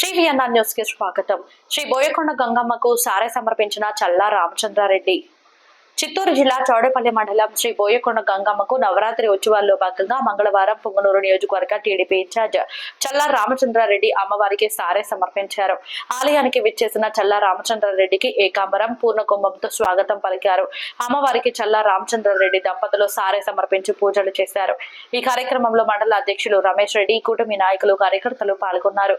శ్రీ న్యూస్కి స్వాగతం. శ్రీ బోయకొండ గంగమ్మకు సారె సమర్పించిన చల్లా రామచంద్రారెడ్డి. చిత్తూరు జిల్లా చౌడపల్లి మండలం శ్రీ బోయకొండ గంగమ్మకు నవరాత్రి ఉత్సవాల్లో భాగంగా మంగళవారం పుంగనూరు నియోజకవర్గ టీడీపీ ఇన్ఛార్జ్ చల్లా రామచంద్రారెడ్డి అమ్మవారికి సారె సమర్పించారు. ఆలయానికి విచ్చేసిన చల్లా రామచంద్రారెడ్డికి ఏకాంబరం పూర్ణ కుంభంతో స్వాగతం పలికారు. అమ్మవారికి చల్లా రామచంద్రారెడ్డి దంపతులు సారె సమర్పించి పూజలు చేశారు. ఈ కార్యక్రమంలో మండల అధ్యక్షులు రమేష్ రెడ్డి కూటమి నాయకులు కార్యకర్తలు పాల్గొన్నారు.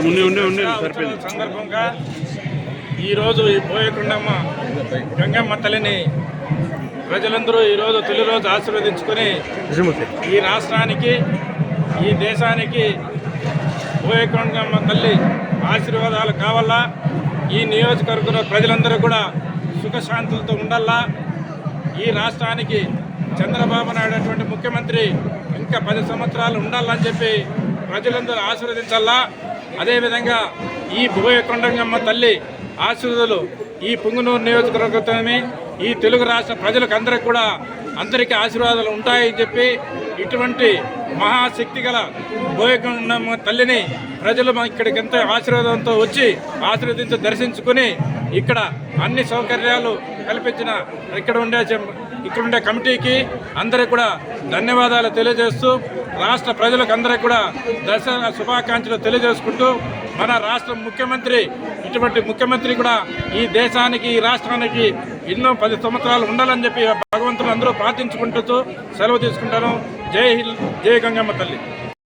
ఉండి ఉండి ఉండి సరిపోయింది సందర్భంగా ఈరోజు ఈ పోయకుండమ్మ గంగమ్మ తల్లిని ప్రజలందరూ ఈరోజు తొలి రోజు ఆశీర్వదించుకొని ఈ రాష్ట్రానికి ఈ దేశానికి పోయకొండమ్మ తల్లి ఆశీర్వాదాలు కావాలా? ఈ నియోజకవర్గంలో ప్రజలందరూ కూడా సుఖశాంతులతో ఉండాలా? ఈ రాష్ట్రానికి చంద్రబాబు నాయుడు అటువంటి ముఖ్యమంత్రి ఇంకా పది సంవత్సరాలు ఉండాలని చెప్పి ప్రజలందరూ ఆశీర్వదించాలా? అదేవిధంగా ఈ భూయకొండంగమ్మ తల్లి ఆశీర్వదులు ఈ పుంగునూరు నియోజకవర్గమే ఈ తెలుగు రాష్ట్ర ప్రజలకు అందరికి కూడా అందరికీ ఆశీర్వాదాలు ఉంటాయని చెప్పి ఇటువంటి మహాశక్తి గల భూయకొండమ్మ తల్లిని ప్రజలు మా ఇక్కడికి ఎంతో ఆశీర్వాదంతో వచ్చి ఆశీర్వదించి దర్శించుకుని ఇక్కడ అన్ని సౌకర్యాలు కల్పించిన ఇక్కడ ఉండే ఇక్కడుండే కమిటీకి అందరికి కూడా ధన్యవాదాలు తెలియజేస్తూ రాష్ట్ర ప్రజలకు అందరికీ కూడా దసరా శుభాకాంక్షలు తెలియజేసుకుంటూ మన రాష్ట్ర ముఖ్యమంత్రి ఇటువంటి ముఖ్యమంత్రి కూడా ఈ దేశానికి ఈ రాష్ట్రానికి ఎన్నో పది సంవత్సరాలు ఉండాలని చెప్పి భగవంతులు అందరూ ప్రార్థించుకుంటూ సెలవు తీసుకుంటాను. జై హింద్ జై గంగమ్మ తల్లి.